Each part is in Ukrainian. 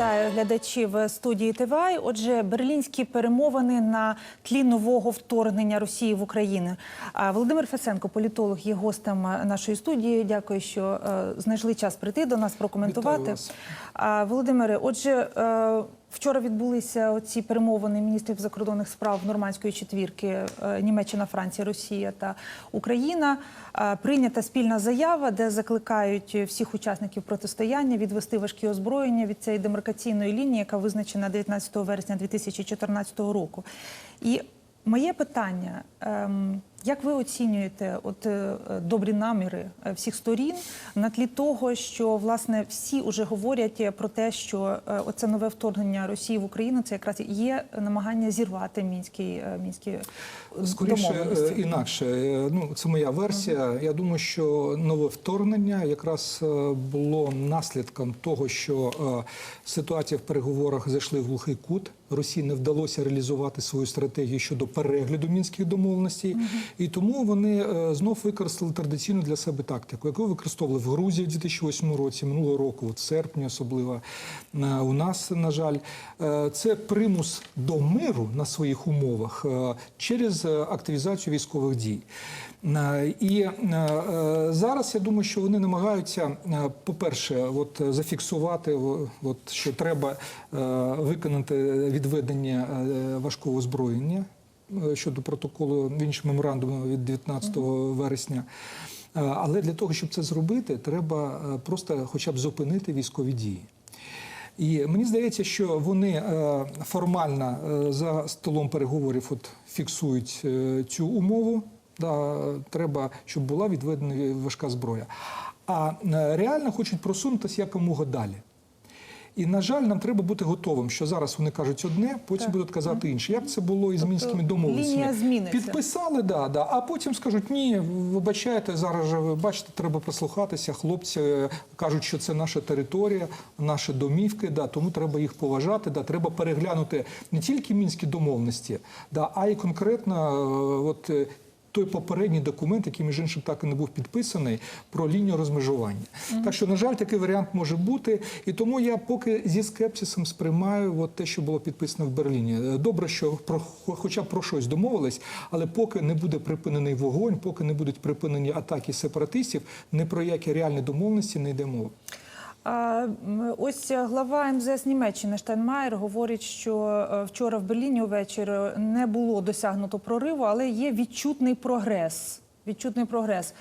Вітаю глядачів студії ТВА. Отже, берлінські перемовини на тлі нового вторгнення Росії в Україну. Володимир Фесенко, політолог, є гостем нашої студії. Дякую, що е, знайшли час прийти до нас прокоментувати. Вітаю вас. Володимире, отже, е, вчора відбулися оці перемовини міністрів закордонних справ нормандської четвірки е, Німеччина, Франція, Росія та Україна. Е, Прийнята спільна заява, де закликають всіх учасників протистояння відвести важкі озброєння від цієї демаркаційної лінії, яка визначена 19 вересня 2014 року. І моє питання. ем, Як ви оцінюєте от е, добрі наміри е, всіх сторін на тлі того, що власне всі вже говорять про те, що е, оце нове вторгнення Росії в Україну це якраз є намагання зірвати мінські мінські Скоріше домовленості? інакше. Ну це моя версія. Я думаю, що нове вторгнення якраз було наслідком того, що ситуація в переговорах зайшли в глухий кут. Росії не вдалося реалізувати свою стратегію щодо перегляду мінських домовленостей, і тому вони е, знов використали традиційну для себе тактику, яку використовували в Грузії в 2008 році, минулого року, от серпні, особливо е, у нас, на жаль, Е, це примус до миру на своїх умовах через активізацію військових дій. І зараз я думаю, що вони намагаються, по-перше, от зафіксувати, от, що треба виконати відведення важкого озброєння щодо протоколу в іншому меморандуму від 19 вересня. Е, Але для того, щоб це зробити, треба е, просто хоча б зупинити військові дії. І мені здається, що вони е, формально е, за столом переговорів от фіксують е, цю умову. Да, треба, щоб була відведена важка зброя. А е, реально хочуть просунутися якомога далі. І, на жаль, нам треба бути готовим, що зараз вони кажуть одне, потім Так. будуть казати інше. Як це було із Тобто мінськими домовленостями? лінія. Підписали, да, да, а потім скажуть, ні, вибачайте, зараз же ви бачите, треба прислухатися. Хлопці е, кажуть, що це наша територія, наші домівки, да, тому треба їх поважати. Да, треба переглянути не тільки мінські домовленості, да, а й конкретно е, от, е, той попередній документ, який між іншим так і не був підписаний, про лінію розмежування. Так що, на жаль, такий варіант може бути. І тому я поки зі скепсисом сприймаю от те, що було підписано в Берліні. Е, Добре, що про хоча б про щось домовились, але поки не буде припинений вогонь, поки не будуть припинені атаки сепаратистів, ні про які реальні домовленості не йде мова. Ось глава МЗС Німеччини Штайнмаєр говорить, що е, вчора в Берліні увечері не було досягнуто прориву, але є відчутний прогрес. Відчутний прогрес.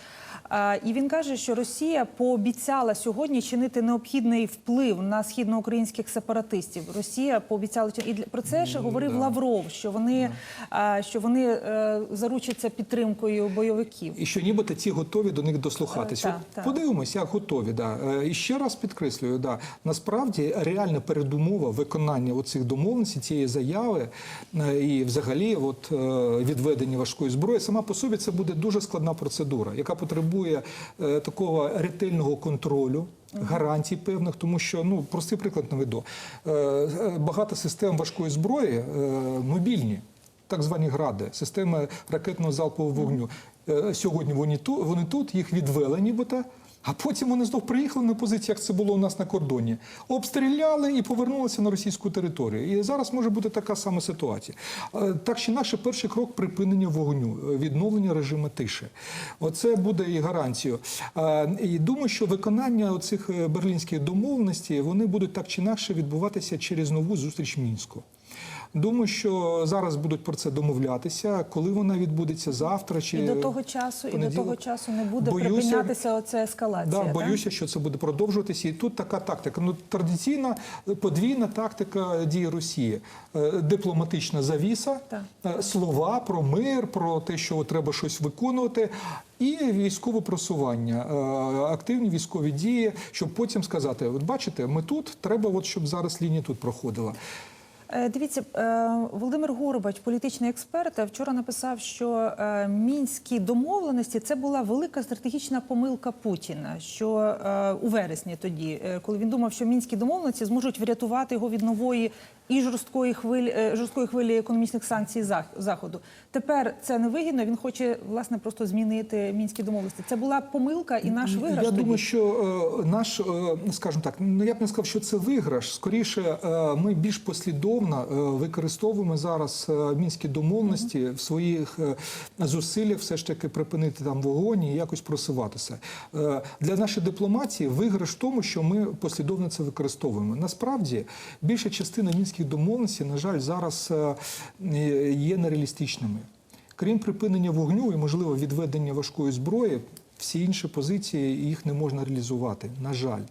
І він каже, що Росія пообіцяла сьогодні чинити необхідний вплив на східноукраїнських сепаратистів. Росія пообіцяла і про це ще говорив да. Лавров, що вони, а, що вони е, заручаться підтримкою бойовиків. І що нібито ті готові до них дослухатися. Е, так, От. Подивимось, як готові. Да. Е, І ще раз підкреслюю, да. насправді реальна передумова виконання оцих домовленостей, цієї заяви е, і взагалі от, е, відведення важкої зброї, сама по собі це буде дуже складна процедура, яка потребує е, такого ретельного контролю. Гарантій певних, тому що ну простий приклад наведу. Е, е, Багато систем важкої зброї мобільні, так звані гради, системи ракетного залпового вогню. Сьогодні вони тут, вони тут, їх відвели нібито, а потім вони знов приїхали на позиції, як це було у нас на кордоні. Обстріляли і повернулися на російську територію. І зараз може бути така сама ситуація. Е, Так чи інакше, перший крок припинення вогню, е, відновлення режиму тиші. Оце буде і гарантією. Е, І думаю, що виконання оцих е, берлінських домовленостей вони будуть так чи інакше відбуватися через нову зустріч в Мінську. Думаю, що зараз будуть про це домовлятися, коли вона відбудеться завтра чи І до того часу, і до того часу не буде припинятися оця ескалація. Да, боюся, що це буде продовжуватися. І тут така тактика. Ну, традиційна подвійна тактика дії Росії. Е, Дипломатична завіса, Так. е, слова про мир, про те, що треба щось виконувати, і військове просування, е, активні військові дії, щоб потім сказати: от бачите, ми тут, треба, от, щоб зараз лінія тут проходила. Е, Дивіться, е, Володимир Горбач, політичний експерт, е, вчора написав, що мінські домовленості це була велика стратегічна помилка Путіна. Що у вересні тоді, коли він думав, що мінські домовленості зможуть врятувати його від нової і жорсткої хвилі жорсткої хвилі економічних санкцій Зах- заходу. Тепер це невигідно. Він хоче власне просто змінити мінські домовленості. Це була помилка і наш виграш. Я тоді. думаю, що наш, скажімо так, ну я б не сказав, що це виграш. Скоріше, ми більш послідовно е, використовуємо зараз е, мінські домовленості в своїх е, зусиллях, все ж таки припинити там вогонь і якось просуватися. Для нашої дипломатії виграш в тому, що ми послідовно це використовуємо. Насправді більша частина мінських домовленостей, на жаль, зараз є нереалістичними. Крім припинення вогню і, можливо, відведення важкої зброї, всі інші позиції їх не можна реалізувати. На жаль,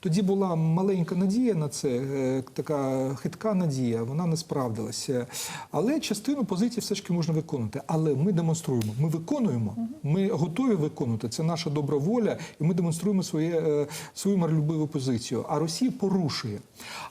тоді була маленька надія на це, е, така хитка надія. Вона не справдилася. Але частину позицій все ж таки можна виконувати. Але ми демонструємо. Ми виконуємо. Ми готові виконувати. Це наша добра воля, і ми демонструємо своє, е, свою миролюбиву позицію. А Росія порушує.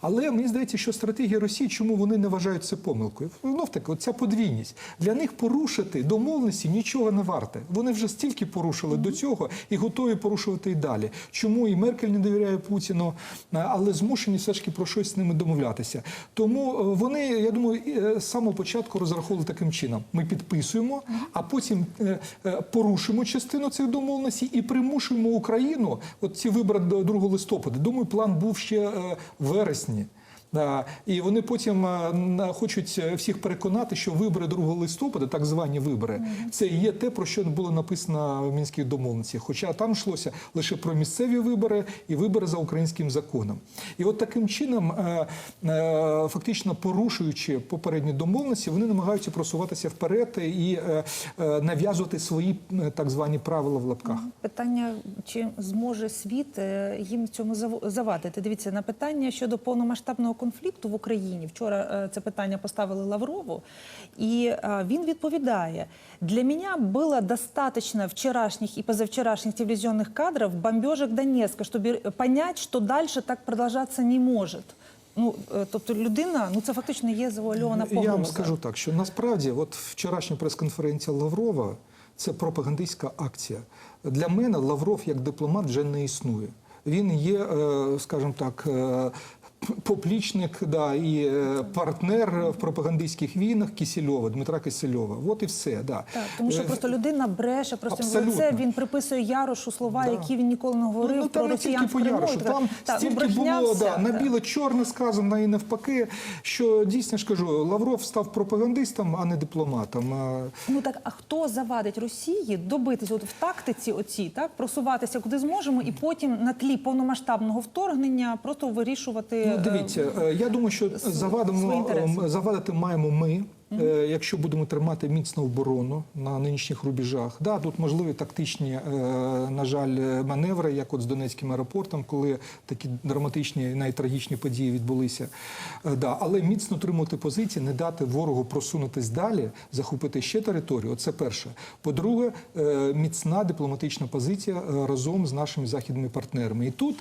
Але мені здається, що стратегія Росії, чому вони не вважають це помилкою? Знов таки, оця подвійність. Для них порушити домовленості нічого не варте. Вони вже стільки порушили до цього і готові порушувати і далі. Чому і Меркель не довіряє Путіну, але змушені все ж таки про щось з ними домовлятися. Тому е, вони, я думаю, е, з самого початку розраховували таким чином: ми підписуємо, а потім е, е, порушимо частину цих домовленостей і примушуємо Україну. От ці вибори до 2 листопада. Думаю, план був ще е, в вересні. І вони потім е, хочуть е, всіх переконати, що вибори 2 листопада, так звані вибори, це є те, про що було написано в мінських домовленостях. Хоча там йшлося лише про місцеві вибори і вибори за українським законом. І от таким чином, е, фактично порушуючи попередні домовленості, вони намагаються просуватися вперед і нав'язувати свої так звані правила в лапках. Питання, чи зможе світ їм цьому зав- завадити? Дивіться, на питання щодо повномасштабного конфлікту в Україні. Вчора е, це питання поставили Лаврову, і е, він відповідає: для меня было достаточно вчерашних и позавчерашних телевизионных кадров бомбежек Донецка, чтобы понять, що дальше так продовжатися не може. Ну, е, тобто людина, ну це фактично є завуальована погроза. Я вам скажу так, що насправді, от вчорашня прес-конференція Лаврова це пропагандистська акція. Для мене Лавров як дипломат вже не існує. Він є, е, скажімо так. Поплічник да, і е, партнер в пропагандистських війнах Кісельова, Дмитра Кисельова. От і все. Да. Так, тому що Е, просто людина бреше просто Абсолютно. лице, він приписує Ярошу слова, Да. які він ніколи не говорив Ну, ну, про росіян тільки по. Ярошу, там Так, стільки було да, на так. біле-чорне сказано і навпаки, що дійсно ж кажу, Лавров став пропагандистом, а не дипломатом. Ну так, а хто завадить Росії добитися от в тактиці оці, так, просуватися куди зможемо, і потім на тлі повномасштабного вторгнення просто вирішувати. Ну, дивіться, е, я думаю, що завадимо, ем, завадити маємо ми. Е, Якщо будемо тримати міцну оборону на нинішніх рубежах, да, тут можливі тактичні, е, на жаль, маневри, як от з Донецьким аеропортом, коли такі драматичні найтрагічні події відбулися. Е, Да, але міцно тримати позиції, не дати ворогу просунутись далі, захопити ще територію. Це перше. По-друге, міцна дипломатична позиція разом з нашими західними партнерами. І тут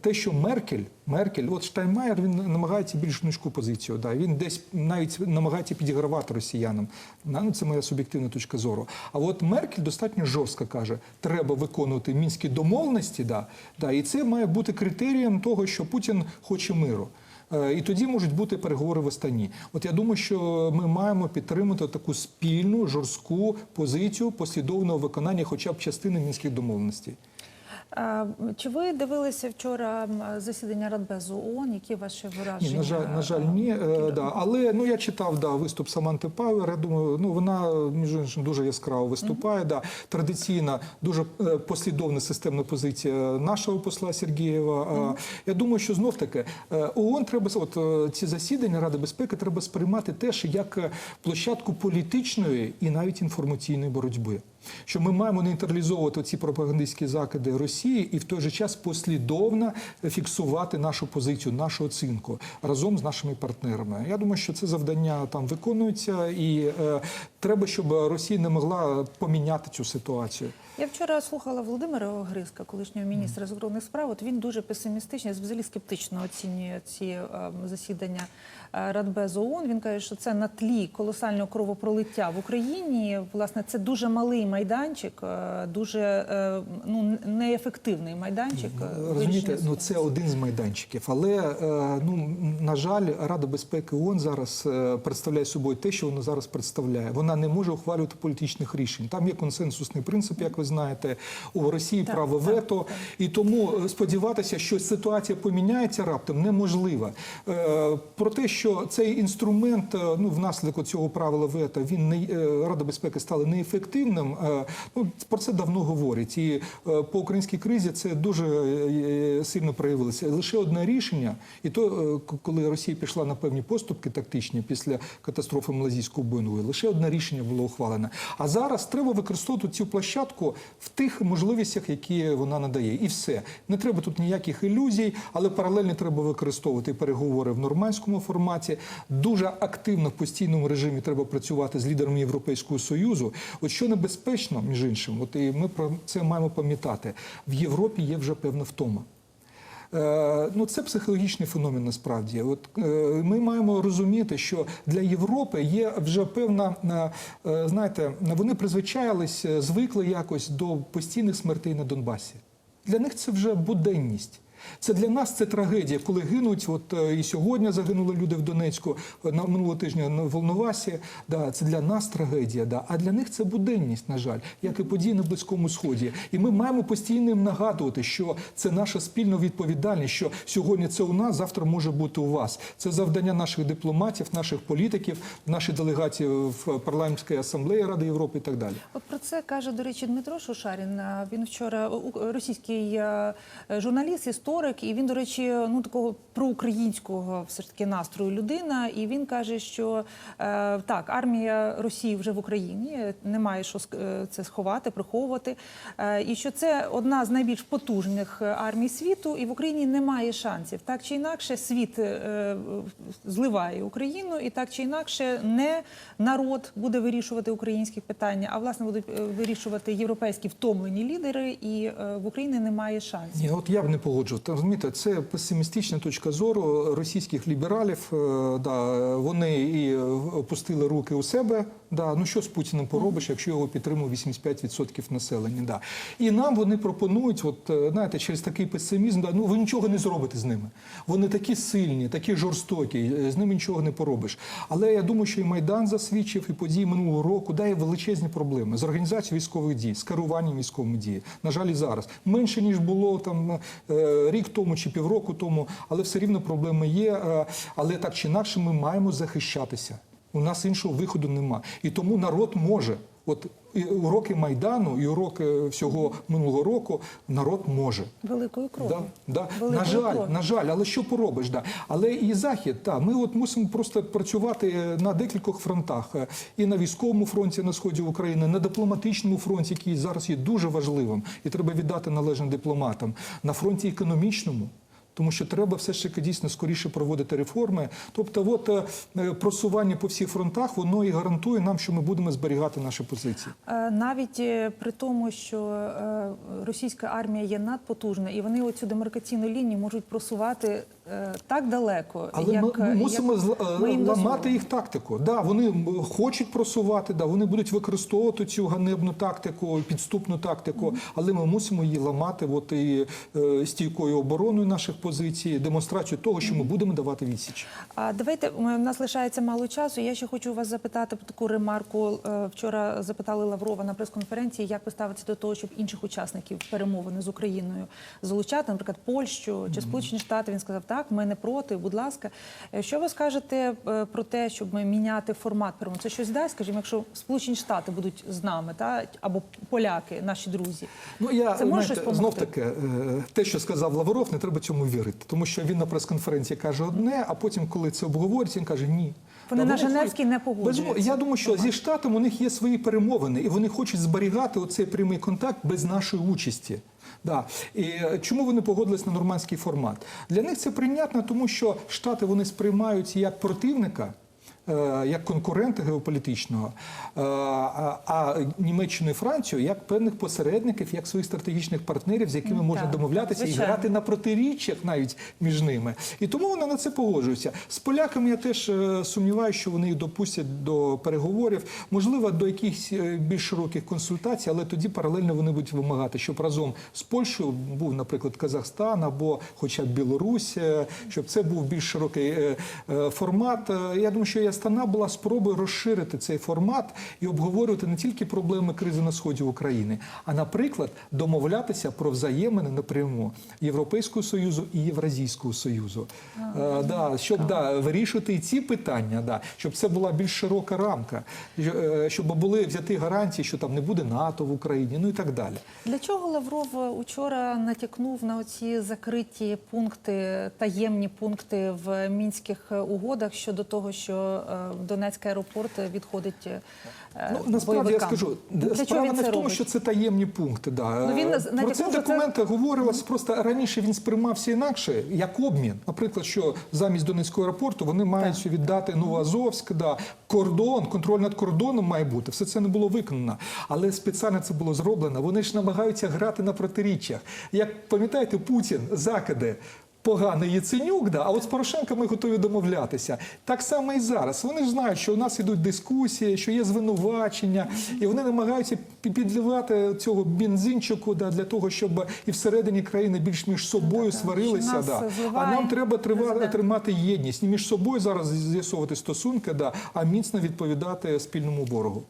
те, що Меркель, Меркель, от Штайнмаєр, він намагається більш низьку позицію. Да, він десь навіть намагається підігравати росіянам. Да, Ну, це моя суб'єктивна точка зору. А от Меркель достатньо жорстко каже: треба виконувати мінські домовленості. Да, да, і це має бути критерієм того, що Путін хоче миру. Е, І тоді можуть бути переговори в Астані. От я думаю, що ми маємо підтримати таку спільну жорстку позицію послідовного виконання, хоча б частини мінських домовленостей. Чи ви дивилися вчора засідання Радбезу ООН? Які ваші враження? Ні, на жаль, на жаль, ні. Е, да. Але ну я читав да, виступ Саманти Пауер. Я думаю, ну вона між іншим дуже яскраво виступає. Да. Традиційна, дуже е, послідовна системна позиція нашого посла Сергієва. Е, Я думаю, що знов таки е, ООН треба от ці засідання Ради безпеки треба сприймати теж як площадку політичної і навіть інформаційної боротьби. Що ми маємо нейтралізовувати ці пропагандистські закиди Росії і в той же час послідовно фіксувати нашу позицію, нашу оцінку разом з нашими партнерами. Я думаю, що це завдання там виконується, і е, треба, щоб Росія не могла поміняти цю ситуацію. Я вчора слухала Володимира Огризка, колишнього міністра закордонних справ. От він дуже песимістично, взагалі скептично оцінює ці е, засідання е, Радбезу ООН. Він каже, що це на тлі колосального кровопролиття в Україні. Власне, це дуже малий майданчик, е, дуже ну неефективний майданчик. е, Розумієте, ну це один з майданчиків, але ну на жаль, Рада безпеки ООН зараз представляє собою те, що вона зараз представляє. Вона не може ухвалювати політичних рішень. Там є консенсусний принцип, як ви знаєте, у Росії Так, право так, вето, і тому е, сподіватися, що ситуація поміняється раптом, неможливо. Е, Про те, що цей інструмент, е, ну внаслідок цього правила вето, він не Рада безпеки стала неефективним. Ну про це давно говорять. І по українській кризі це дуже сильно проявилося. Лише одне рішення, і то коли Росія пішла на певні поступки тактичні після катастрофи Малазійського Буйнової, лише одне рішення було ухвалене. А зараз треба використовувати цю площадку в тих можливостях, які вона надає, і все. Не треба тут ніяких ілюзій, але паралельно треба використовувати переговори в нормандському форматі. Дуже активно в постійному режимі треба працювати з лідерами Європейського союзу. От що небезпечно, між іншим, от і ми про це маємо пам'ятати. В Європі є вже певна втома. Е, Ну, це психологічний феномен насправді. От е, ми маємо розуміти, що для Європи є вже певна, е, знаєте, вони призвичаїлись, звикли якось до постійних смертей на Донбасі. Для них це вже буденність. Це для нас це трагедія, коли гинуть. От е, і сьогодні загинули люди в Донецьку е, на минулого тижня на Волновасі. Да, це для нас трагедія. Да, а для них це буденність, на жаль, як і події на Близькому Сході. І ми маємо постійно їм нагадувати, що це наша спільна відповідальність. Що сьогодні це у нас, завтра може бути у вас. Це завдання наших дипломатів, наших політиків, нашої делегації в парламентській асамблеї Ради Європи і так далі. От про це каже, до речі, Дмитро Шушарін. Він вчора російський е, журналіст, історик, і він, до речі, ну такого проукраїнського все ж таки настрою людина. І він каже, що е, так, армія Росії вже в Україні, немає що е, це сховати, приховувати. Е, І що це одна з найбільш потужних армій світу, і в Україні немає шансів. Так чи інакше, світ е, зливає Україну, і так чи інакше, не народ буде вирішувати українські питання, а власне будуть е, вирішувати європейські втомлені лідери, і е, в Україні немає шансів. Ні, от я б не погоджував. Та, Розумієте, це песимістична точка зору російських лібералів. Е, Да, вони і опустили руки у себе. Да, ну що з Путіним поробиш, якщо його підтримує 85% населення? Да. І нам вони пропонують, от е, знаєте, через такий песимізм, да, ну ви нічого не зробите з ними. Вони такі сильні, такі жорстокі, е, з ними нічого не поробиш. Але я думаю, що і Майдан засвідчив, і події минулого року дає величезні проблеми з організацією військових дій, з керуванням військовими діями. На жаль, і зараз менше ніж було там е, рік тому чи півроку тому, але все рівно проблеми є. Але так чи інакше, ми маємо захищатися. У нас іншого виходу нема. І тому народ може. От і уроки майдану і уроки всього минулого року народ може. Великою кров'ю. Да, да. На жаль, кров'ю. на жаль, але що поробиш? Да. Але і захід, та ми от мусимо просто працювати е, на декількох фронтах: Е, і на військовому фронті на сході України, на дипломатичному фронті, який зараз є дуже важливим, і треба віддати належне дипломатам, на фронті економічному. Тому що треба все ж таки дійсно скоріше проводити реформи. Тобто, от е, е, просування по всіх фронтах воно і гарантує нам, що ми будемо зберігати наші позиції. Е, Навіть при тому, що російська армія є надпотужна, і вони оцю демаркаційну лінію можуть просувати так далеко, Але як ми е, мусимо як ми ламати їх тактику. Да, вони хочуть просувати, да, вони будуть використовувати цю ганебну тактику, підступну тактику, але ми мусимо її ламати от, і е, стійкою обороною наших позицій, демонстрацію того, що ми будемо давати відсіч. А давайте у нас лишається мало часу. Я ще хочу вас запитати про таку ремарку. Е, Вчора запитали Лаврова на прес-конференції, як ви ставитеся до того, щоб інших учасників перемовини з Україною залучати, наприклад, Польщу чи Сполучені Штати. Він сказав, так, ми не проти, будь ласка. Е, Що ви скажете е, про те, щоб ми міняти формат перемовин? Це щось дасть, скажімо, якщо Сполучені Штати будуть з нами, та або поляки, наші друзі. Ну я Це може знаєте, щось знов таки, е, те, що сказав Лавров, не треба цьому вірити, тому що він на прес-конференції каже одне, а потім, коли це обговорюється, він каже ні. Вони на Женевській не погоджуються. Я думаю, що зі штатом у них є свої перемовини, і вони хочуть зберігати оцей прямий контакт без нашої участі. Да. І чому вони погодились на нормандський формат? Для них це прийнятно, тому що штати вони сприймають як противника. Е, як конкурента геополітичного, е, а Німеччину і Францію як певних посередників, як своїх стратегічних партнерів, з якими Ну, можна так, домовлятися і грати на протиріччях навіть між ними. І тому вони на це погоджуються. З поляками я теж е, сумніваюся, що вони їх допустять до переговорів, можливо, до якихось більш широких консультацій, але тоді паралельно вони будуть вимагати, щоб разом з Польщею був, наприклад, Казахстан або хоча б Білорусь, щоб це був більш широкий формат. Я думаю, що і Астана була спробою розширити цей формат і обговорювати не тільки проблеми кризи на сході України, а, наприклад, домовлятися про взаємини напряму Європейського союзу і Євразійського союзу. Е, да, щоб да, вирішувати і ці питання, да, щоб це була більш широка рамка, е, щоб були взяти гарантії, що там не буде НАТО в Україні, ну і так далі. Для чого Лавров учора натякнув на оці закриті пункти, таємні пункти в мінських угодах щодо того, що е, Донецький аеропорт відходить е, Ну, насправді я скажу, Для справа не в тому, що це таємні пункти. Да. Ну, він Про це що це- документи говорилось просто раніше. Він сприймався інакше як обмін. Наприклад, що замість Донецького аеропорту вони мають віддати Новоазовськ, да, кордон, контроль над кордоном має бути. Все це не було виконано. Але спеціально це було зроблено. Вони ж намагаються грати на протиріччях. Як пам'ятаєте, Путін закиди. Поганий Яценюк, да, а от з Порошенком ми готові домовлятися. Так само і зараз. Вони ж знають, що у нас ідуть дискусії, що є звинувачення, і вони намагаються підливати цього бензинчику да, для того, щоб і всередині країни більш між собою так. сварилися. Да. А нам треба трива- президент. тримати єдність і між собою зараз з'ясовувати стосунки, да, а міцно відповідати спільному ворогу.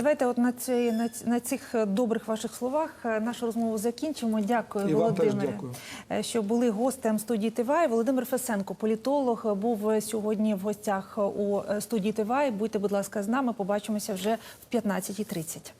Давайте от на, цій, на, на цих е, добрих ваших словах е, нашу розмову закінчимо. Дякую, І вам теж Володимире, дякую. е, що були гостем студії Тивай. Володимир Фесенко, політолог, був сьогодні в гостях у студії Тивай. Будьте, будь ласка, з нами. Побачимося вже в 15.30.